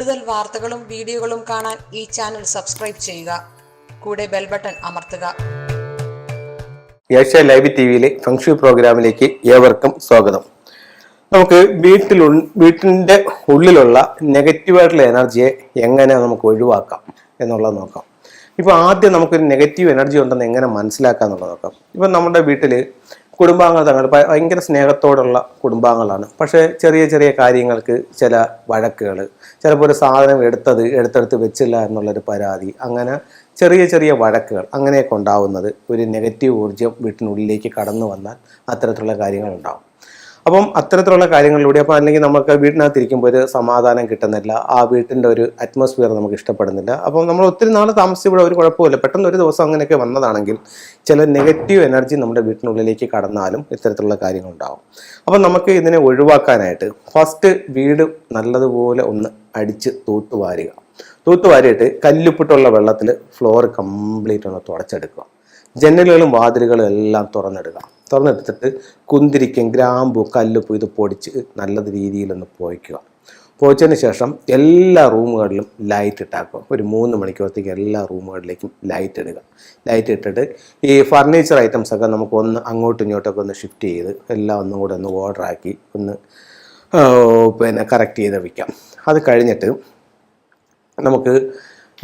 കൂടുതൽ വാർത്തകളും വീഡിയോകളും കാണാൻ ഈ ചാനൽ സബ്സ്ക്രൈബ് ചെയ്യുക. കൂടെ ബെൽ ബട്ടൺ അമർത്തുക. ഏഷ്യ ലൈവ് ടി വിയിലെ ഫംഗ്ഷൻ പ്രോഗ്രാമിലേക്ക് ഏവർക്കും സ്വാഗതം. നമുക്ക് വീട്ടിൽ വീട്ടിന്റെ ഉള്ളിലുള്ള നെഗറ്റീവായിട്ടുള്ള എനർജിയെ എങ്ങനെ നമുക്ക് ഒഴിവാക്കാം എന്നുള്ളത് നോക്കാം. ഇപ്പോൾ ആദ്യം നമുക്കൊരു നെഗറ്റീവ് എനർജി ഉണ്ടെന്ന് എങ്ങനെ മനസ്സിലാക്കാം എന്നുള്ളത് നോക്കാം. ഇപ്പം നമ്മുടെ വീട്ടിൽ കുടുംബാംഗങ്ങൾ തങ്ങൾ ഭയങ്കര സ്നേഹത്തോടുള്ള കുടുംബാംഗങ്ങളാണ്. പക്ഷേ ചെറിയ ചെറിയ കാര്യങ്ങൾക്ക് ചില വഴക്കുകൾ ചിലപ്പോൾ ഒരു സാധനം എടുത്തത് എടുത്തെടുത്ത് വെച്ചില്ല എന്നുള്ളൊരു പരാതി അങ്ങനെ ചെറിയ ചെറിയ വഴക്കുകൾ അങ്ങനെയൊക്കെ ഉണ്ടാവുന്നത് ഒരു നെഗറ്റീവ് ഊർജം വീട്ടിനുള്ളിലേക്ക് കടന്നു വന്നാൽ അത്തരത്തിലുള്ള കാര്യങ്ങൾ ഉണ്ടാവും അപ്പം അത്തരത്തിലുള്ള കാര്യങ്ങളിലൂടെ അപ്പം അല്ലെങ്കിൽ നമുക്ക് വീട്ടിനകത്ത് ഇരിക്കുമ്പോൾ ഒരു സമാധാനം കിട്ടുന്നില്ല. ആ വീട്ടിന്റെ ഒരു അറ്റ്മോസ്ഫിയർ നമുക്ക് ഇഷ്ടപ്പെടുന്നില്ല. അപ്പം നമ്മൾ ഒത്തിരി നാൾ താമസിച്ച് ഇവിടെ ഒരു കുഴപ്പമില്ല പെട്ടെന്ന് ഒരു ദിവസം അങ്ങനെയൊക്കെ വന്നതാണെങ്കിൽ ചില നെഗറ്റീവ് എനർജി നമ്മുടെ വീട്ടിനുള്ളിലേക്ക് കടന്നാലും ഇത്തരത്തിലുള്ള കാര്യങ്ങളുണ്ടാവും. അപ്പം നമുക്ക് ഇതിനെ ഒഴിവാക്കാനായിട്ട് ഫസ്റ്റ് വീട് നല്ലതുപോലെ ഒന്ന് അടിച്ച് തൂത്തുവാരുക തൂത്തുവാരിയിട്ട് കല്ലുപ്പിട്ടുള്ള വെള്ളത്തിൽ ഫ്ലോർ കംപ്ലീറ്റ് ഒന്ന് തുടച്ചെടുക്കുക. ജനലുകളും വാതിലുകളും എല്ലാം തുറന്നിടുക. തുറന്നെടുത്തിട്ട് കുന്തിരിക്കും ഗ്രാമ്പു കല്ലുപ്പ് ഇത് പൊടിച്ച് നല്ല രീതിയിലൊന്ന് പോയിക്കുക. പോയിച്ചതിന് ശേഷം എല്ലാ റൂമുകളിലും ലൈറ്റ് ഇട്ടാക്കുക. ഒരു മൂന്ന് മണിക്കൂറത്തേക്ക് എല്ലാ റൂമുകളിലേക്കും ലൈറ്റ് ഇടുക. ലൈറ്റ് ഇട്ടിട്ട് ഈ ഫർണിച്ചർ ഐറ്റംസ് ഒക്കെ നമുക്ക് ഒന്ന് അങ്ങോട്ടും ഇങ്ങോട്ടൊക്കെ ഒന്ന് ഷിഫ്റ്റ് ചെയ്ത് എല്ലാം ഒന്നും കൂടെ ഒന്ന് ഓർഡറാക്കി ഒന്ന് പിന്നെ കറക്റ്റ് ചെയ്ത് വയ്ക്കാം അത് കഴിഞ്ഞിട്ട് നമുക്ക്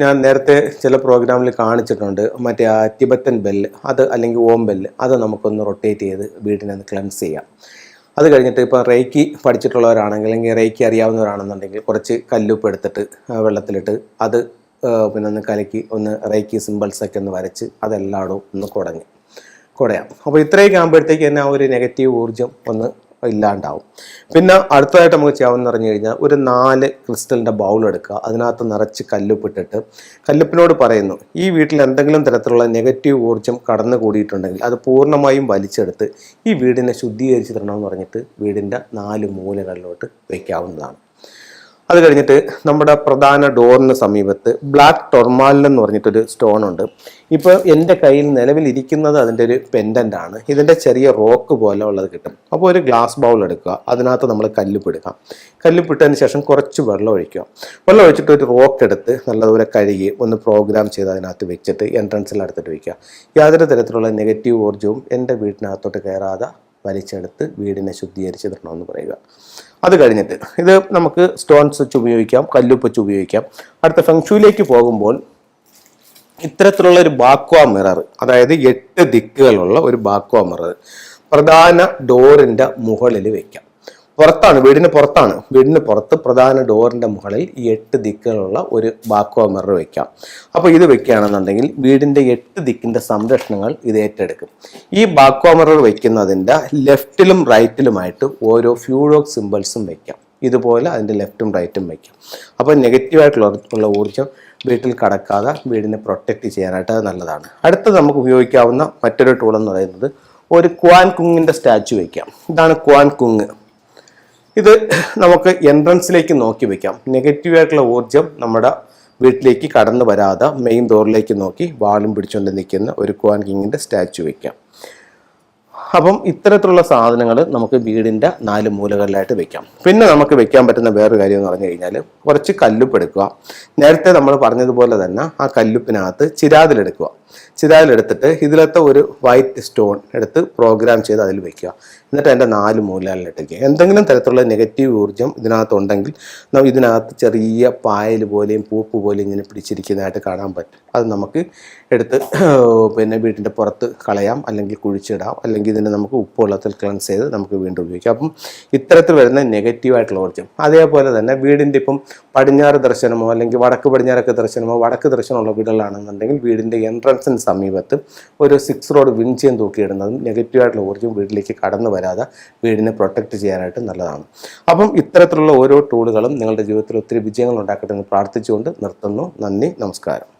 ഞാൻ നേരത്തെ ചില പ്രോഗ്രാമിൽ കാണിച്ചിട്ടുണ്ട്. മറ്റേ ആ തിബത്തൻ ബെല്ല് അത് അല്ലെങ്കിൽ ഓം ബെല്ല് അത് നമുക്കൊന്ന് റൊട്ടേറ്റ് ചെയ്ത് വീടിനെ ഒന്ന് ക്ലെൻസ് ചെയ്യാം. അത് കഴിഞ്ഞിട്ട് ഇപ്പോൾ റേക്കി പഠിച്ചിട്ടുള്ളവരാണെങ്കിൽ അല്ലെങ്കിൽ റേക്കി അറിയാവുന്നവരാണെന്നുണ്ടെങ്കിൽ കുറച്ച് കല്ലുപ്പ് എടുത്തിട്ട് വെള്ളത്തിലിട്ട് അത് പിന്നെ ഒന്ന് കലക്കി ഒന്ന് റേക്കി സിമ്പിൾസൊക്കെ ഒന്ന് വരച്ച് അതെല്ലായിടവും ഒന്ന് കുടഞ്ഞ് കുടയാം. അപ്പോൾ ഇത്രയൊക്കെ ആകുമ്പോഴത്തേക്ക് തന്നെ ആ ഒരു നെഗറ്റീവ് ഊർജം ഒന്ന് ഇല്ലാണ്ടാവും. പിന്നെ അടുത്തതായിട്ട് നമുക്ക് ചെയ്യാമെന്ന് പറഞ്ഞു കഴിഞ്ഞാൽ ഒരു നാല് ക്രിസ്റ്റലിന്റെ ബൗൾ എടുക്കുക. അതിനകത്ത് നിറച്ച് കല്ലുപ്പിട്ടിട്ട് കല്ലുപ്പിനോട് പറയുന്നു ഈ വീട്ടിൽ എന്തെങ്കിലും തരത്തിലുള്ള നെഗറ്റീവ് ഊർജം കടന്നു കൂടിയിട്ടുണ്ടെങ്കിൽ അത് പൂർണമായും വലിച്ചെടുത്ത് ഈ വീടിനെ ശുദ്ധീകരിച്ച് തരണമെന്ന് പറഞ്ഞിട്ട് വീടിന്റെ നാല് മൂലകളിലോട്ട് വയ്ക്കാവുന്നതാണ് അത് കഴിഞ്ഞിട്ട് നമ്മുടെ പ്രധാന ഡോറിന് സമീപത്ത് ബ്ലാക്ക് ടൊർമാലിൻ എന്ന് പറഞ്ഞിട്ടൊരു സ്റ്റോൺ ഉണ്ട്. ഇപ്പോൾ എന്റെ കയ്യിൽ നിലവിലിരിക്കുന്നത് അതിന്റെ ഒരു പെൻഡന്റ് ആണ്. ഇതിന്റെ ചെറിയ റോക്ക് പോലെ ഉള്ളത് കിട്ടും. അപ്പോൾ ഒരു ഗ്ലാസ് ബൗൾ എടുക്കുക. അതിനകത്ത് നമ്മൾ കല്ലുപ്പ് എടുക്കാം കല്ലുപ്പ് ഇട്ടതിന് ശേഷം കുറച്ച് വെള്ളം ഒഴിക്കുക. വെള്ളം ഒഴിച്ചിട്ട് ഒരു റോക്ക് എടുത്ത് നല്ലതുപോലെ കഴുകി ഒന്ന് പ്രോഗ്രാം ചെയ്ത് അതിനകത്ത് വെച്ചിട്ട് എൻട്രൻസിൽ അടുത്തിട്ട് വയ്ക്കുക യാതൊരു തരത്തിലുള്ള നെഗറ്റീവ് ഊർജവും എന്റെ വീട്ടിനകത്തോട്ട് കയറാതെ വലിച്ചെടുത്ത് വീടിനെ ശുദ്ധീകരിച്ച് എന്ന് പറയുക. അത് കഴിഞ്ഞിട്ട് ഇത് നമുക്ക് സ്റ്റോൺസ് വെച്ച് ഉപയോഗിക്കാം കല്ലുപ്പ് വെച്ച് ഉപയോഗിക്കാം. അടുത്ത ഫെങ്ഷുയിലേക്ക് പോകുമ്പോൾ ഇത്തരത്തിലുള്ള ഒരു ബാക്വ മിറർ അതായത് എട്ട് ദിക്കുകളുള്ള ഒരു ബാക്വ മിറർ പ്രധാന ഡോറിന്റെ മുകളിൽ വെക്കാം. പുറത്താണ് വീടിന് പുറത്താണ്. വീടിന് പുറത്ത് പ്രധാന ഡോറിന്റെ മുകളിൽ ഈ എട്ട് ദിക്കുകളുള്ള ഒരു ബാക്കോ മിറർ വെക്കാം. അപ്പോൾ ഇത് വെക്കുകയാണെന്നുണ്ടെങ്കിൽ വീടിന്റെ എട്ട് ദിക്കിന്റെ സംരക്ഷണങ്ങൾ ഇത് ഏറ്റെടുക്കും. ഈ ബാക്കോ മിറർ വയ്ക്കുന്നതിന്റെ ലെഫ്റ്റിലും റൈറ്റിലുമായിട്ട് ഓരോ ഫ്യൂഡോക് സിമ്പിൾസും വയ്ക്കാം ഇതുപോലെ അതിന്റെ ലെഫ്റ്റും റൈറ്റും വയ്ക്കാം അപ്പോൾ നെഗറ്റീവായിട്ടുള്ള ഊർജം വീട്ടിൽ കടക്കാതെ വീടിനെ പ്രൊട്ടക്റ്റ് ചെയ്യാനായിട്ട് അത് നല്ലതാണ്. അടുത്തത് നമുക്ക് ഉപയോഗിക്കാവുന്ന മറ്റൊരു ടൂൾ എന്ന് പറയുന്നത് ഒരു ക്വാൻ കുങ്ങിന്റെ സ്റ്റാച്ചു വയ്ക്കാം ഇതാണ് ക്വാൻ കുങ് ഇത് നമുക്ക് എൻട്രൻസിലേക്ക് നോക്കി വെക്കാം. നെഗറ്റീവായിട്ടുള്ള ഊർജം നമ്മുടെ വീട്ടിലേക്ക് കടന്നു വരാതെ മെയിൻ ഡോറിലേക്ക് നോക്കി വാളും പിടിച്ചുകൊണ്ട് നിൽക്കുന്ന ഒരു ക്വാൻ കിങ്ങിന്റെ സ്റ്റാച്ചു വയ്ക്കാം അപ്പം ഇത്തരത്തിലുള്ള സാധനങ്ങൾ നമുക്ക് വീടിന്റെ നാല് മൂലകളിലായിട്ട് വെക്കാം. പിന്നെ നമുക്ക് വെക്കാൻ പറ്റുന്ന വേറൊരു കാര്യം എന്ന് പറഞ്ഞു കഴിഞ്ഞാൽ കുറച്ച് കല്ലുപ്പ് എടുക്കുക. നേരത്തെ നമ്മൾ പറഞ്ഞതുപോലെ തന്നെ ആ കല്ലുപ്പിനകത്ത് ചിരാതിലെടുക്കുക ചിരാതിലെടുത്തിട്ട് ഇതിലത്തെ ഒരു വൈറ്റ് സ്റ്റോൺ എടുത്ത് പ്രോഗ്രാം ചെയ്ത് അതിൽ വെക്കുക. എന്നിട്ട് അതിന്റെ നാല് മൂലകളിലിട്ടേക്കുക എന്തെങ്കിലും തരത്തിലുള്ള നെഗറ്റീവ് ഊർജം ഇതിനകത്തുണ്ടെങ്കിൽ നമുക്ക് ഇതിനകത്ത് ചെറിയ പായൽ പോലെയും പൂപ്പ് പോലെയും ഇങ്ങനെ പിടിച്ചിരിക്കുന്നതായിട്ട് കാണാൻ പറ്റും. അത് നമുക്ക് എടുത്ത് പിന്നെ വീട്ടിന്റെ പുറത്ത് കളയാം അല്ലെങ്കിൽ കുഴിച്ചിടാം അല്ലെങ്കിൽ ഇതിനെ നമുക്ക് ഉപ്പുവെള്ളത്തിൽ ക്ലൻസ് ചെയ്ത് നമുക്ക് വീണ്ടും ഉപയോഗിക്കാം. അപ്പം ഇത്തരത്തിൽ വരുന്ന നെഗറ്റീവായിട്ടുള്ള ഊർജം. അതേപോലെ തന്നെ വീടിന്റെ ഇപ്പം പടിഞ്ഞാറ് ദർശനമോ അല്ലെങ്കിൽ വടക്ക് പടിഞ്ഞാറൊക്കെ ദർശനമോ വടക്ക് ദർശനമുള്ള വീടുകളാണെന്നുണ്ടെങ്കിൽ വീടിന്റെ എൻട്രൻസിന് സമീപത്ത് ഒരു സിക്സ് റോഡ് വിൻചിയം തൂക്കിയിടുന്നതും നെഗറ്റീവായിട്ടുള്ള ഊർജം വീട്ടിലേക്ക് കടന്നു വരാതെ വീടിനെ പ്രൊട്ടക്റ്റ് ചെയ്യാനായിട്ട് നല്ലതാണ്. അപ്പം ഇത്തരത്തിലുള്ള ഓരോ ടൂളുകളും നിങ്ങളുടെ ജീവിതത്തിൽ ഒത്തിരി വിജയങ്ങൾ ഉണ്ടാക്കട്ടെ എന്ന് പ്രാർത്ഥിച്ചുകൊണ്ട് നിർത്തുന്നു. നന്ദി നമസ്കാരം.